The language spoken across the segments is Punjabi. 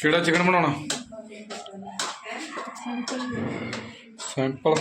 ਕਿਹੜਾ ਚਿਕਨ ਬਣਾਉਣਾ? ਸਿੰਪਲ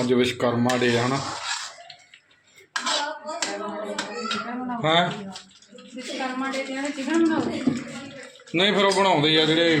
ਅੱਜ ਵਿਸ਼ਕਰਮਾ ਡੇ ਹਨਾ? ਹਾਂ? ਕਰਮਾ ਦੇ ਤੇ ਚਿਕਨ ਬਣਾਓ। ਨਹੀਂ ਫਿਰ ਉਹ ਬਣਾਉਂਦੇ ਆ ਜਿਹੜੇ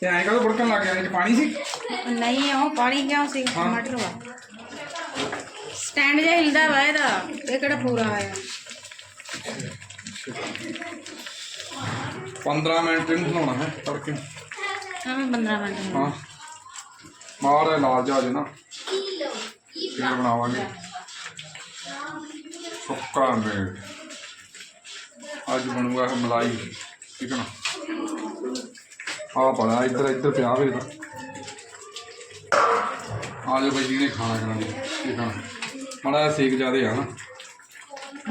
ਤੇ ਐਂ ਕਦੋਂ ਬੜਕਣ ਲੱਗ ਗਿਆ? ਇਹ 'ਚ ਪਾਣੀ ਸੀ? ਨਹੀਂ ਉਹ ਪਾਣੀ ਕਿਉਂ ਸੀ। ਟਮਾਟਰ ਵਾ। ਸਟੈਂਡ ਜਿਹਾ ਹਿਲਦਾ ਵਾ ਇਹਦਾ। ਇਹ ਕਿਹੜਾ ਪੂਰਾ ਆਇਆ? 15 ਮਿੰਟ ਇਹਨੂੰ ਬਣਾਉਣਾ ਹੈ ਤੜਕੇ। ਐਵੇਂ 15 ਮਿੰਟ ਨੂੰ। ਹਾਂ। ਮਾਰ ਲਾਲ ਜਾ ਜੇ ਨਾ। ਫਿਰ ਬਣਾਵਾਂਗੇ। ਸੁੱਕਾ ਮੀਟ। ਅੱਜ ਬਣੂਗਾ ਇਹ ਮਲਾਈ। ਠੀਕ ਹੈ ਨਾ? ਆ ਬਣਾ ਇੱਧਰ ਇੱਧਰ ਪਿਆ ਵੇ ਆ ਜਾਓ ਬਈ ਜਿਹਨੇ ਖਾਣਾ ਖਾਣਾ ਜੀ ਠੀਕ ਹੈ ਮੜਾ ਸੇਕ ਜ਼ਿਆਦੇ ਆ ਨਾ।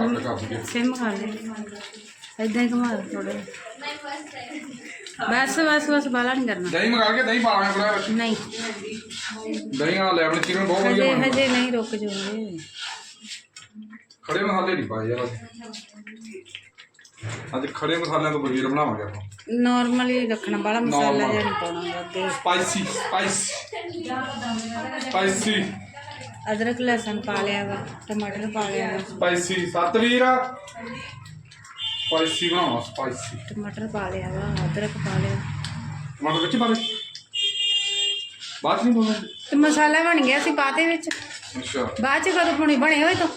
ਅੱਗ ਕਰ ਦਈਏ। ਸਿਮ ਕਰ ਦੇ ਇਦਾਂ ਹੀ ਘੁਮਾ ਥੋੜੇ ਬਸ ਬਸ ਬਸ ਬਾਲਾ ਨਹੀਂ ਕਰਨਾ। ਦਹੀਂ ਮੰਗਾ ਕੇ ਦਹੀਂ ਪਾਵਾਂਗੇ ਬੜਾ ਵਿੱਚ ਨਹੀਂ। ਦਹੀਂ ਵਾਲਾ ਲੈਮਨ ਚਿਕਨ ਬਹੁਤ ਵਧੀਆ ਹਜੇ ਬਣਦਾ ਹਜੇ ਨਹੀਂ ਰੁਕ ਜੂਗੇ। ਖੜੇ ਮਸਾਲੇ ਨਹੀਂ ਪਾਏ ਯਾਰ। ਅੱਜ ਖੜੇ ਮਸਾਲਿਆਂ ਤੋਂ ਬਗੀਰ ਬਣਾਵਾਂਗੇ ਆਪਾਂ। ਨਾਰਮਲੀ ਰੱਖਣਾ ਬਾਲਾ ਮਸਾਲਾ Normal. ਜਿਹਾ ਨਹੀਂ ਪਾਉਣਾ ਅੱਗੇ। ਸਪਾਈਸੀ ਸਪਾਈਸੀ ਸਪਾਈਸੀ ਅਦਰਕ ਲਸਣ ਪਾ ਲਿਆ ਵਾ ਟਮਾਟਰ ਪਾ ਲਿਆ ਵਾ। ਸਪਾਈਸੀ ਸਤਵੀਰ ਸਪਾਈਸੀ ਬਣਾਉਣਾ ਸਪਾਈਸੀ ਟਮਾਟਰ ਪਾ ਲਿਆ ਵਾ ਅਦਰਕ ਪਾ ਲਿਆ। ਟਮਾਟਰ ਵਿੱਚ ਪਾ ਦੇ। ਬਾਅਦ ਨਹੀਂ ਪਾਉਣਾ ਤੇ ਮਸਾਲਾ ਬਣ ਗਿਆ ਸੀ ਪਾਤੇ ਵਿੱਚ। ਅੱਛਾ। ਬਾਅਦ ਚ ਕਦੋਂ ਪਾਉਣੀ ਬਣੇ ਹੋਏ ਤਾਂ?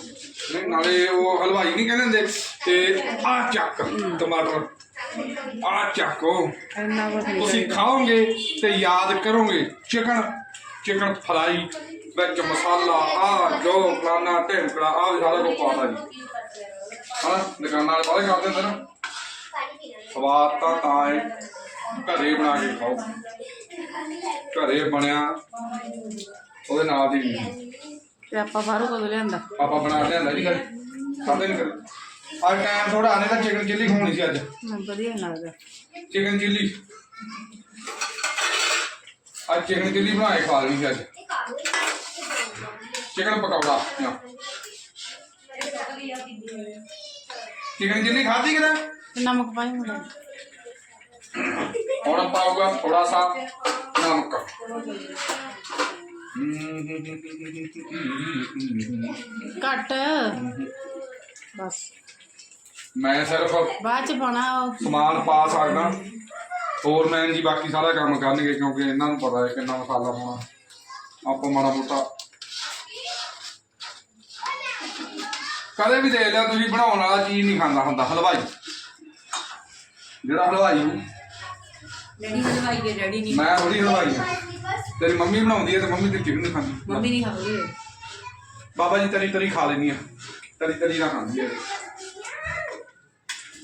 ਨਹੀਂ ਨਾਲੇ ਉਹ ਹਲਵਾਈ ਨਹੀਂ ਕਹਿੰਦੇ ਹੁੰਦੇ ਤੇ ਆ ਚੱਕ ਟਮਾਟਰ ਆ ਚੱਕੋ ਇੰਨਾ ਕੁਝ ਨਹੀਂ ਤੁਸੀਂ ਖਾਓਗੇ ਤੇ ਯਾਦ ਕਰੋਗੇ ਚਿਕਨ ਚਿਕਨ ਫਰਾਈ ਵਿੱਚ ਮਸਾਲਾ ਆ ਜੋ ਫਲਾਨਾ ਢੇਂਕੜਾ ਆ ਵੀ ਸਾਰਾ ਕੁਝ ਪਾਉਂਦਾ ਜੀ। ਹਾਂ ਦੁਕਾਨਾਂ ਵਾਲੇ ਬਾਰੇ ਕਰਦੇ ਹੁੰਦੇ ਨਾ। ਸਵਾਦ ਤਾਂ ਤਾਂ ਹੈ ਘਰੇ ਬਣਾ ਕੇ ਖਾਓ। ਘਰੇ ਬਣਿਆ ਉਹਦੇ ਨਾਲ ਦੀ ਨਹੀਂ ਤੇ ਆਪਾਂ ਬਾਹਰੋਂ ਕਦੋਂ ਲਿਆਂਦਾ? ਆਪਾਂ ਬਣਾ ਕੇ ਲਿਆਂਦਾ ਜੀ ਘਰੇ ਖਾਂਦੇ ਨਹੀਂ ਕਰੇ ਅੱਜ ਟਾਈਮ ਥੋੜਾ ਆਨੇ ਤਾਂ ਚਿਕਨ ਚਿੱਲੀ ਖਾਣੀ ਸੀ ਅੱਜ। ਮੈਨੂੰ ਵਧੀਆ ਨੀ ਲੱਗਦਾ। ਚਿਕਨ ਚਿੱਲੀ ਅੱਜ ਚਿਕਨ ਚਿੱਲੀ ਬਣਾ ਕੇ ਖਾ ਲਈ ਸੀ ਅੱਜ। ਚਿਕਨ ਪਕੌੜਾ ਨਾ। ਚਿਕਨ ਚਿੱਲੀ ਖਾਧੀ ਕਿ ਨਾ ਤੇ ਨਮਕ ਪਾਈ ਮੁੰਡਾ ਹੁਣ ਪਾਊਗਾ ਥੋੜਾ ਸਾ ਨਮਕ। ਘੱਟ। ਬਸ। ਮੈਂ ਸਿਰਫ ਬਾਅਦ ਚ ਉਹ। ਸਮਾਨ ਪਾ ਸਕਦਾ। ਹੋਰ ਮੈਨ ਜੀ ਬਾਕੀ ਸਾਰਾ ਕੰਮ ਕਰਨਗੇ ਕਿਉਂਕਿ ਇਹਨਾਂ ਨੂੰ ਪਤਾ ਹੈ ਕਿੰਨਾ ਮਸਾਲਾ ਪਾਉਣਾ। ਆਪਾਂ ਮਾੜਾ ਮੋਟਾ ਕਦੇ ਵੀ ਦੇਖ ਲਿਆ ਤੁਸੀਂ ਬਣਾਉਣ ਵਾਲਾ ਚੀਜ਼ ਨਹੀਂ ਖਾਂਦਾ ਹੁੰਦਾ ਹਲਵਾਈ। ਜਿਹੜਾ ਹਲਵਾਈ ਨੂੰ ਡੈਡੀ ਹਲਵਾਈ ਹੈ ਡੈਡੀ ਨਹੀਂ। ਮੈਂ ਥੋੜੀ ਹਲਵਾਈ ਹਾਂ ਤੇਰੀ ਮੰਮੀ ਬਣਾਉਂਦੀ ਹੈ ਤੇ ਮੰਮੀ ਤੇ ਚਿਕਨ ਨਹੀਂ ਖਾਂਦੀ ਮੰਮੀ ਨਹੀਂ ਖਾਉਂਦੀ ਬਾਬਾ ਜੀ ਤਰੀ ਤਰੀ ਖਾ ਲੈਣੀ ਆ। ਤਰੀ ਤਰੀ ਨਾ ਖਾਂਦੀ ਹੈ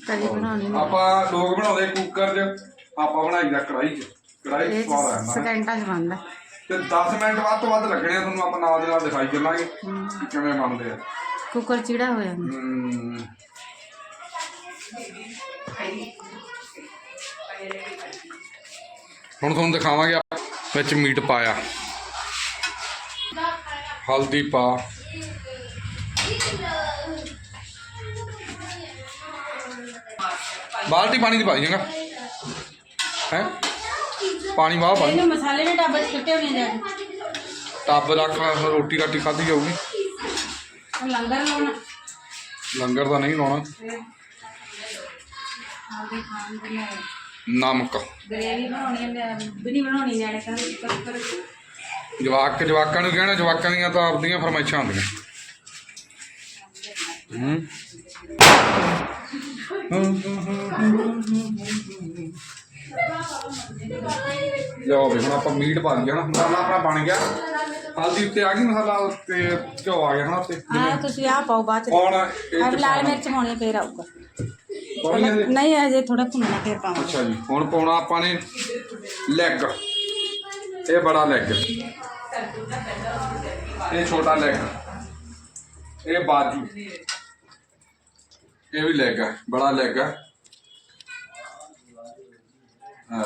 ਕਦੀ ਬਣਾਉਣੀ। ਆਪਾਂ ਲੋਕ ਬਣਾਉਂਦੇ ਕੁੱਕਰ 'ਚ ਆਪਾਂ ਬਣਾਈਦਾ ਕੜਾਈ 'ਚ। ਕੜਾਈ ਸਵਾਦ ਆ ਜਾਂਦਾ। ਸਕਿੰਟਾਂ ਚ ਬਣਦਾ। ਤੇ 10 ਮਿੰਟ ਵੱਧ ਤੋਂ ਵੱਧ ਲੱਗਣੇ ਆ ਤੁਹਾਨੂੰ ਆਪਾਂ ਨਾਲ ਦੇ ਨਾਲ ਦਿਖਾਈ ਚੱਲਾਂਗੇ ਕਿ ਕਿਵੇਂ ਬਣਦੇ ਆ। ਕੁੱਕਰ ਚੀੜਾ ਹੋ ਜਾਂਦਾ। ਹਮ, ਹੁਣ ਤੁਹਾਨੂੰ ਦਿਖਾਵਾਂਗੇ ਵਿੱਚ ਮੀਟ ਪਾਇਆ। ਹਲਦੀ ਪਾ। ਬਾਲਟੀ ਪਾਣੀ ਦੀ ਪਾਈ ਜਾਂਗਾ ਹੈ? ਪਾਣੀ ਵਾਹ ਪਾਣੀ। ਇਹਨੂੰ ਮਸਾਲੇ ਨੇ ਚ ਕੱਟੇ ਹੋਣੇ ਜਾ ਟੱਬ ਰੱਖ ਰੋਟੀ ਰਾਟੀ ਖਾਧੀ ਜਾਊਗੀ। ਲੰਗਰ ਲਾਉਣਾ। ਲੰਗਰ ਤਾਂ ਨਹੀਂ ਲਾਉਣਾ। ਆਦੇ ਖਾਣ ਦੇ ਨਾਲ। ਨਮਕ। ਗ੍ਰੇਵੀ ਬਣਾਉਣੀ ਹੈ ਵੀ ਨਹੀਂ ਬਣਾਉਣੀ ਨਿਆਣੇ ਕਹਿੰਦੇ ਪਰ ਪਰ ਜਵਾਕ ਜਵਾਕਾਂ ਨੂੰ ਕਹਿਣਾ ਜਵਾਕਾਂ ਦੀਆਂ ਤਾਂ ਆਪਦੀਆਂ ਫਰਮਾਇਸ਼ਾਂ ਹੁੰਦੀਆਂ। ਹੂੰ। ਲਓ ਵੀ ਹੁਣ ਆਪਾਂ ਮੀਟ ਪਾ ਲਈਏ ਨਾ ਮਸਾਲਾ ਆਪਣਾ ਬਣ ਗਿਆ। ਹਲਦੀ ਉੱਤੇ ਆ ਗਈ ਮਸਾਲਾ ਉੱਤੇ ਘਿਓ ਆ ਗਿਆ ਹਨਾ ਉੱਤੇ ਆ ਤੁਸੀਂ ਆ ਪਾਓ ਬਾਅਦ ਚ। ਹੁਣ ਇਹ ਚ ਲਾਲ ਮਿਰਚ ਪਾਉਣੀ ਫੇਰ ਆਊਗਾ। ਪਾਉਣੀ ਹੈ? ਨਹੀਂ ਅਜੇ ਥੋੜਾ ਭੁੰਨਣਾ ਫੇਰ ਪਾਵਾਂਗੇ। ਅੱਛਾ ਜੀ ਹੁਣ ਪਾਉਣਾ ਆਪਾਂ ਨੇ ਲੈਗ। ਇਹ ਬੜਾ ਲੈਗ। ਇਹ ਛੋਟਾ ਲੈਗ। ਇਹ ਬਾਜੂ। ਇਹ ਵੀ ਲੈਗ ਹੈ ਬੜਾ ਲੈਗ ਹੈ ਹਾਂ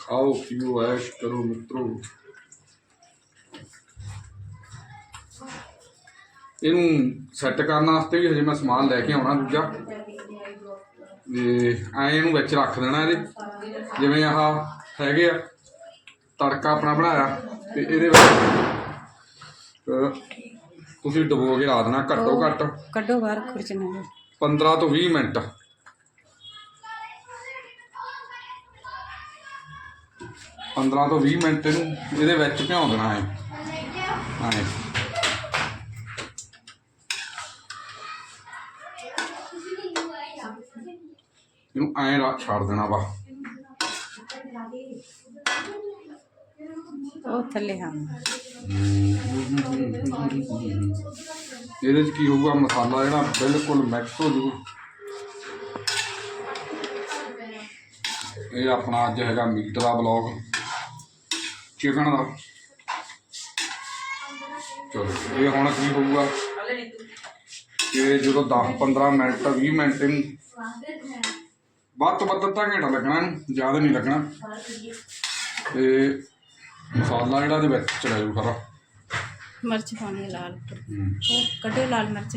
ਖਾਓ ਪੀਓ ਐਸ਼ ਕਰੋ ਮਿੱਤਰੋ ਇਹਨੂੰ ਸੈੱਟ ਕਰਨ ਵਾਸਤੇ ਵੀ ਹਜੇ ਮੈਂ ਸਮਾਨ ਲੈ ਕੇ ਆਉਣਾ ਦੂਜਾ। ਤੇ ਐ ਇਹਨੂੰ ਵਿੱਚ ਰੱਖ ਦੇਣਾ ਇਹਦੇ। ਜਿਵੇਂ ਆਹ ਹੈਗੇ ਆ। ਤੜਕਾ ਆਪਣਾ ਬਣਾਇਆ। ਤੇ ਇਹਦੇ ਵਿੱਚ ਤੁਸੀਂ ਡਬੋ ਕੇ ਲਾ ਦੇਣਾ ਘੱਟੋ ਘੱਟ। ਕੱਢੋ ਬਾਹਰ ਖੁਰਚਣੇ 15 ਤੋਂ 20 ਮਿੰਟ। ਪੰਦਰਾਂ ਤੋਂ 20 ਮਿੰਟ ਇਹਨੂੰ ਇਹਦੇ ਵਿੱਚ ਭਿਉਂ ਦੇਣਾ ਹੈ। ਹਾਂ ਇਹਨੂੰ ਐਂ ਰੱਖ ਛੱਡ ਦੇਣਾ ਵਾ। ਉਹ ਥੱਲੇ ਹਾਂ। ਇਹਦੇ ਚ ਕੀ ਹੋਊਗਾ, ਮਸਾਲਾ ਜਿਹੜਾ ਬਿਲਕੁਲ ਮਿਕਸ ਹੋ ਜੂ ਇਹ ਆਪਣਾ ਅੱਜ ਹੈਗਾ ਮੀਟ ਦਾ ਬਲੌਗ ਚਿਕਨ ਦਾ। ਚਲੋ, ਇਹ ਹੁਣ ਕੀ ਹੋਊਗਾ? ਇਹ ਜਦੋਂ 10 15 ਮਿੰਟ 20 ਮਿੰਟ ਇਹਨੂੰ ਵੱਧ ਤੋਂ ਵੱਧ ਅੱਧਾ ਘੰਟਾ ਲੱਗਣਾ ਇਹਨੂੰ, ਜ਼ਿਆਦਾ ਨਹੀਂ ਲੱਗਣਾ। ਤੇ ਮਸਾਲਾ ਜਿਹੜਾ ਇਹਦੇ ਵਿੱਚ ਚੜਾ ਜੂ ਸਾਰਾ। ਮਿਰਚ ਪਾਉਣੀ ਹੈ ਲਾਲ। ਉਹ ਕੱਢੋ ਲਾਲ ਮਿਰਚ।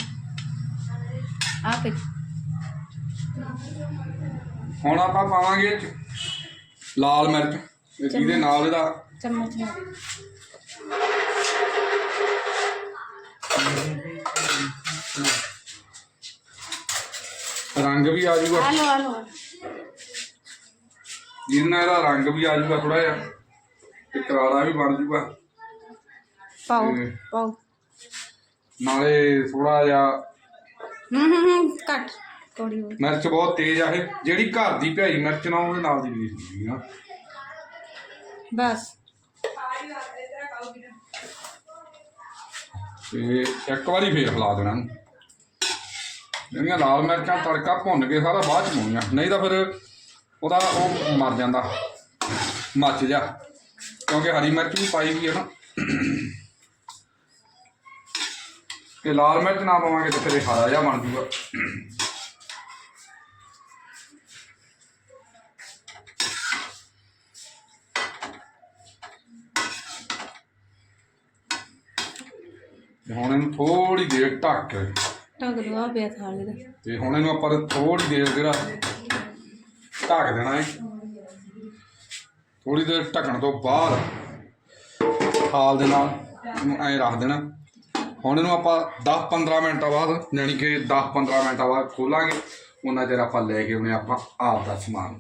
ਆ ਪੇ ਹੁਣ ਆਪਾਂ ਪਾਵਾਂਗੇ ਇਹ 'ਚ ਲਾਲ ਮਿਰਚ। ਤੇ ਜਿਹਦੇ ਨਾਲ ਇਹਦਾ? ਚਮਚ ਨਾਲ। ਰੰਗ ਵੀ ਆ ਜਾਊਗਾ। ਆ ਲਓ ਆ ਲਓ ਜਿਹਦੇ ਨਾਲ ਇਹਦਾ ਰੰਗ ਵੀ ਆ ਜਾਊਗਾ ਥੋੜਾ ਜਿਹਾ ਤੇ ਕਰਾਰਾ ਵੀ ਬਣ ਜਾਊਗਾ। ਪਾਓ ਤੇ- ਪਾਓ। ਨਾਲੇ ਥੋੜਾ ਜਿਹਾ ਹੂੰ ਹੂੰ ਹੂੰ ਕੱਟ ਕੋੜੀ ਹੋ ਮਿਰਚ ਬਹੁਤ ਤੇਜ਼ ਆ ਇਹ। ਜਿਹੜੀ ਘਰ ਦੀ ਭਿਆਈ ਮਿਰਚ ਨਾ ਉਹਦੇ ਨਾਲ ਦੀ ਨਹੀਂ ਹੁੰਦੀ ਨਾ। ਬਸ। ਤੇ ਇੱਕ ਵਾਰੀ ਫੇਰ ਹਿਲਾ ਦੇਣਾ। ਇਹਨੂੰ ਜਿਹੜੀਆਂ ਲਾਲ ਮਿਰਚਾਂ ਤੜਕਾ ਭੁੰਨ ਕੇ ਸਾਰਾ ਬਾਅਦ ਚ ਪਾਉਣੀਆਂ। ਨਹੀਂ ਤਾਂ ਫਿਰ ਉਹਦਾ ਉਹ ਮਰ ਜਾਂਦਾ। ਮੱਚ ਜਾ। ਕਿਉਂਕਿ ਹਰੀ ਮਿਰਚ ਵੀ ਪਾਈ ਗਈ ਹੈ ਨਾ। ਤੇ ਲਾਲ ਮਿਰਚ ਨਾ ਪਾਵਾਂਗੇ ਤਾਂ ਫਿਰ ਇਹ ਹਰਾ ਜਿਹਾ ਬਣ ਜੂਗਾ। ਤੇ ਹੁਣ ਇਹਨੂੰ ਥੋੜੀ ਦੇਰ ਢੱਕ ਕੇ। ਦੋ ਆ ਪਿਆ ਥਾਲੀ ਦਾ ਤੇ ਹੁਣ ਇਹਨੂੰ ਆਪਾਂ ਥੋੜੀ ਦੇਰ ਜਿਹੜਾ ਢੱਕ ਦੇਣਾ ਹੈ ਥੋੜੀ ਦੇਰ ਢੱਕਣ ਤੋਂ ਬਾਅਦ ਥਾਲ ਦੇ ਨਾਲ ਇਹਨੂੰ ਐਂ ਰੱਖ ਦੇਣਾ। ਹੁਣ ਇਹਨੂੰ ਆਪਾਂ 10-15 ਮਿੰਟਾਂ ਬਾਅਦ ਯਾਨੀ ਕਿ 10-15 ਮਿੰਟਾਂ ਬਾਅਦ ਖੋਲਾਂਗੇ। ਉਹਨਾਂ ਚਿਰ ਆਪਾਂ ਲੈ ਕੇ ਆਉਣੇ ਆਪਾਂ ਆਪ ਦਾ ਸਮਾਨ।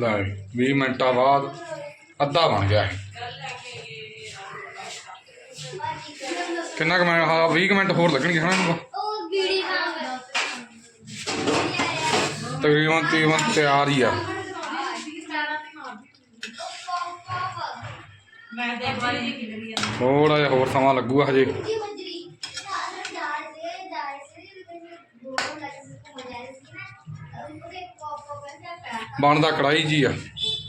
ਲੈ 20 ਮਿੰਟਾਂ ਬਾਅਦ ਅੱਧਾ ਬਣ ਗਿਆ ਇਹ। ਕਿੰਨਾ ਕੁ ਮੈਂ, ਹਾਂ 20 ਕੁ ਮਿੰਟ ਹੋਰ ਲੱਗਣਗੇ ਹਨਾ ਇਹਨੂੰ? ਤਕਰੀਬਨ ਤਕਰੀਬਨ ਤਿਆਰ ਹੀ ਆ। ਥੋੜਾ ਜਿਹਾ ਹੋਰ ਸਮਾਂ ਲੱਗੂਗਾ ਹਜੇ। ਬਣਦਾ ਕੜਾਈ ਜੀ ਆ।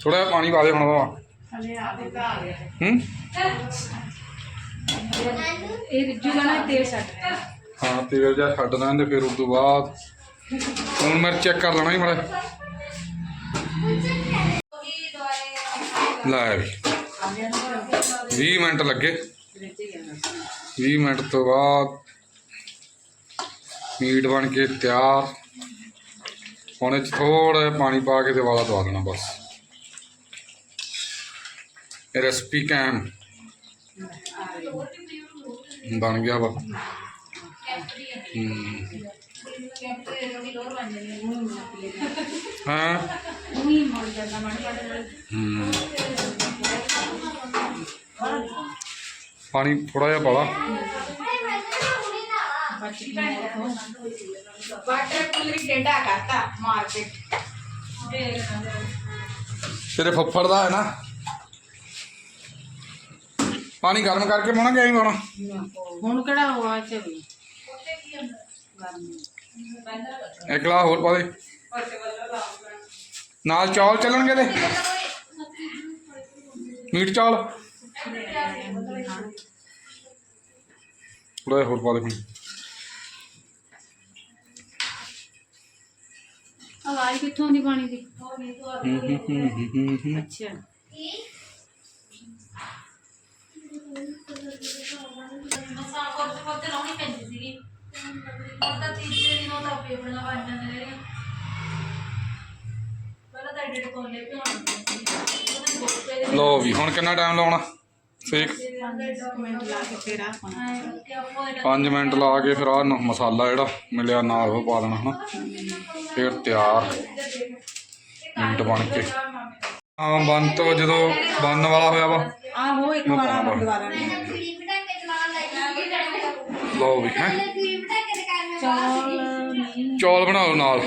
ਥੋੜਾ ਜਿਹਾ ਪਾਣੀ ਪਾ ਦੇ ਹੁਣ ਆ ਤੇ ਇਹ ਰਿੱਜੂ ਦਾ ਤੇਲ ਛੱਡ ਹਾਂ ਤੇਲ ਜਿਹਾ ਛੱਡਣਾ ਤੇ ਫਿਰ ਉਸ ਤੋਂ ਬਾਅਦ ਹੁਣ ਮੈਂ ਚੈੱਕ ਕਰ ਲੈਣਾ ਹੀ ਮੜਾ ਲੈ 20 ਮਿੰਟ ਲੱਗੇ। 20 ਮਿੰਟ ਤੋਂ ਬਾਅਦ ਮੀਟ ਬਣ ਕੇ ਤਿਆਰ। ਹੁਣ ਇਹ ਥੋੜਾ ਜਿਹਾ ਪਾਣੀ ਪਾ ਕੇ ਤੇ ਵਾਲਾ ਦਵਾ ਦੇਣਾ ਬਸ। ਇਹ ਰੈਸਪੀ ਕੈਮ ਬਣ ਗਿਆ ਵਾ। ਹਮ। ਹਾਂ। ਪਾਣੀ ਥੋੜਾ ਜਿਹਾ ਪਾਲਾ। ਵਾਟਰ ਕੂਲਰ ਹੀ ਡੇਡਾ ਕਰਤਾ ਮਾਰ ਤੇਰੇ ਫੱਫੜ ਦਾ ਹੈ ਨਾ। ਪਾਣੀ ਗਰਮ ਕਰਕੇ ਪਾਉਣਾ ਕਿ ਐਂ ਪਾਉਣਾ? ਹੁਣ ਕਿਹੜਾ ਹੋਆ ਚੱਲੀ ਇੱਕ ਗਲਾਸ ਹੋਰ ਪਾ ਦੇ। ਨਾਲ ਚੌਲ ਚੱਲਣਗੇ ਤੇ। ਮੀਟ ਚੌਲ? ਥੋੜਾ ਹੋਰ ਪਾ ਦੇ ਹੁਣ। ਆਵਾਜ਼ ਕਿੱਥੋਂ ਦੀ ਪਾਣੀ ਦੀ ਹੂੰ, ਹੂੰ, ਹੂੰ, ਹੂੰ, ਹੂੰ, ਹੂੰ। ਅੱਛਾ। ਲਓ ਵੀ ਹੁਣ ਕਿੰਨਾ ਟਾਈਮ ਲਾਉਣਾ? ਸੇਕ ਮਿੰਟ ਲਾ ਕੇ ਫੇਰ ਆ ਪਾਣੀ 5 ਮਿੰਟ ਲਾ ਕੇ ਫਿਰ ਆਹ ਨ- ਮਸਾਲਾ ਜਿਹੜਾ ਮਿਲਿਆ ਨਾਲ ਉਹ ਪਾ ਦੇਣਾ ਹਨਾ। ਫਿਰ ਤਿਆਰ। ਮਿੰਟ ਬਣ ਕੇ। ਹਾਂ ਬਣ ਤੋਂ ਜਦੋਂ ਬਣਨ ਵਾਲਾ ਹੋਇਆ ਵਾ। ਆਹੋ ਇੱਕ ਮੈਂ ਵਾਰ ਪਾਉਣਾ। ਦੁਬਾਰਾ ਲਓ ਵੀ ਹੈ। ਚੌਲ ਚੌਲ ਬਣਾਓ ਨਾਲ।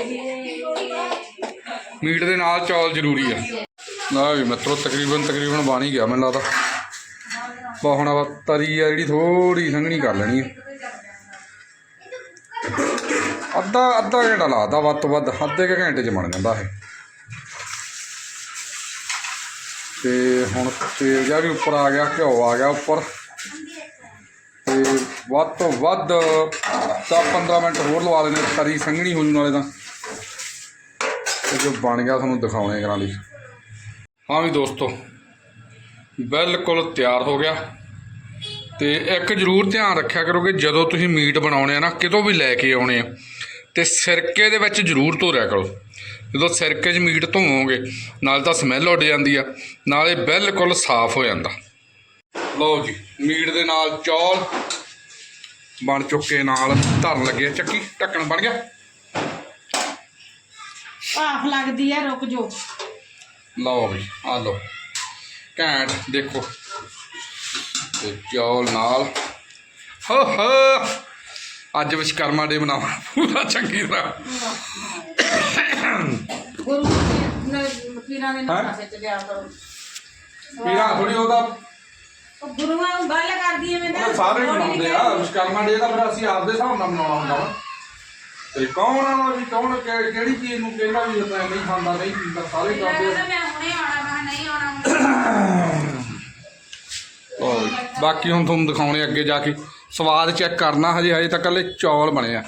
ਮੀਟ ਦੇ ਨਾਲ ਚੌਲ ਜ਼ਰੂਰੀ ਆ। ਨਾ ਵੀ ਮਿੱਤਰੋ ਤਕਰੀਬਨ ਤਕਰੀਬਨ ਬਣ ਹੀ ਗਿਆ ਮੈਨੂੰ ਲੱਗਦਾ। ਬਾ ਹੁਣ ਆਪਾਂ ਤਰੀ ਆ ਜਿਹੜੀ ਥੋੜੀ ਸੰਘਣੀ ਕਰ ਲੈਣੀ ਹੈ ਅੱਧਾ ਅੱਧਾ ਘੰਟਾ ਲਾਦਾ ਵੱਧ ਤੋਂ ਵੱਧ, ਅੱਧੇ ਕੁ ਘੰਟੇ ਚ ਬਣ ਜਾਂਦਾ ਇਹ। ਤੇ ਹੁਣ ਤੇਲ ਜਿਹਾ ਵੀ ਉੱਪਰ ਆ ਗਿਆ, ਘਿਓ ਆ ਗਿਆ ਉੱਪਰ। ਤੇ ਵੱਧ ਤੋਂ ਵੱਧ 10-15 ਮਿੰਟ ਹੋਰ ਲਵਾ ਲੈਣੇ ਤਰੀ ਸੰਘਣੀ ਹੋ ਜੂ ਨਾਲੇ ਤਾਂ। ਤੇ ਜੋ ਬਣ ਗਿਆ ਤੁਹਾਨੂੰ ਦਿਖਾਉਣੇ ਕਰਾਂ ਲਈ ਹਾਂ ਵੀ ਦੋਸਤੋ ਬਿਲਕੁਲ ਤਿਆਰ ਹੋ ਗਿਆ। ਤੇ ਇੱਕ ਜ਼ਰੂਰ ਧਿਆਨ ਰੱਖਿਆ ਕਰੋ ਕਿ ਜਦੋਂ ਤੁਸੀਂ ਮੀਟ ਬਣਾਉਣੇ ਆ ਨਾ ਕਿਤੋਂ ਵੀ ਲੈ ਕੇ ਆਉਣੇ ਆ ਤੇ ਸਿਰਕੇ ਦੇ ਵਿੱਚ ਜ਼ਰੂਰ ਧੋਰਿਆ ਕਰੋ। ਜਦੋਂ ਸਿਰਕੇ 'ਚ ਮੀਟ ਧੋਵੋਗੇ ਨਾਲ ਤਾਂ ਸਮੈਲ ਉੱਡ ਜਾਂਦੀ ਆ ਨਾਲੇ ਬਿਲਕੁਲ ਸਾਫ਼ ਹੋ ਜਾਂਦਾ। ਲਓ ਜੀ ਮੀਟ ਦੇ ਨਾਲ ਚੌਲ ਬਣ ਚੁੱਕੇ ਨਾਲ ਧਰਨ ਲੱਗੇ। ਚੱਕੀ ਢੱਕਣ ਬਣ ਗਿਆ? ਭਾਫ ਲੱਗਦੀ ਆ ਰੁਕ ਜੋ ਲਓ ਵੀ ਆ ਲਓ। ਘੈਂਟ ਦੇਖੋ। ਤੇ ਚੌਲ ਨਾਲ। ਹੋ ਹੋ। ਅੱਜ ਵਿਸ਼ਕਰਮਾ ਡੇ ਮਨਾਉਣਾ ਪੂਰਾ ਚੰਗੀ ਤਰ੍ਹਾਂ। ਗੁਰੂ ਪੀਰਾਂ ਦੇ ਤੇ ਕਰੋ ਪੀਰਾ ਥੋੜੀ ਉਹਦਾ। ਉਹ ਗੁਰੂਆਂ ਨੂੰ ਗੱਲ ਕਰਦੀ ਐ ਮੈਂ ਉਹ ਸਾਰੇ ਮਨਾਉਂਦੇ ਆ। ਵਿਸ਼ਕਰਮਾ ਡੇ ਦਾ ਫਿਰ ਅਸੀਂ ਆਪਦੇ ਹਿਸਾਬ ਨਾਲ ਮਨਾਉਣਾ ਹੁੰਦਾ ਵਾ। ਤੇ ਕੌਣ ਆ ਵੀ ਕੌਣ ਕਿਹੜੀ ਚੀਜ਼ ਨੂੰ ਕਹਿੰਦਾ ਵੀ ਨਹੀਂ ਖਾਂਦਾ ਨਹੀਂ ਪੀਂਦਾ ਸਾਰੇ ਕਰਦੇ ਆ। ਮੈਂ ਹੁਣੇ ਆਉਣਾ ਮੈਂ ਨਹੀਂ ਆਉਣਾ ਲਓ ਜੀ, ਬਾਕੀ ਹੁਣ ਤੁਹਾਨੂੰ ਦਿਖਾਉਣੇ ਅੱਗੇ ਜਾ ਕੇ। ਸਵਾਦ ਚੈੱਕ ਕਰਨਾ ਹਜੇ ਹਜੇ ਤਾਂ ਕੱਲੇ ਚੌਲ ਬਣੇ ਆ।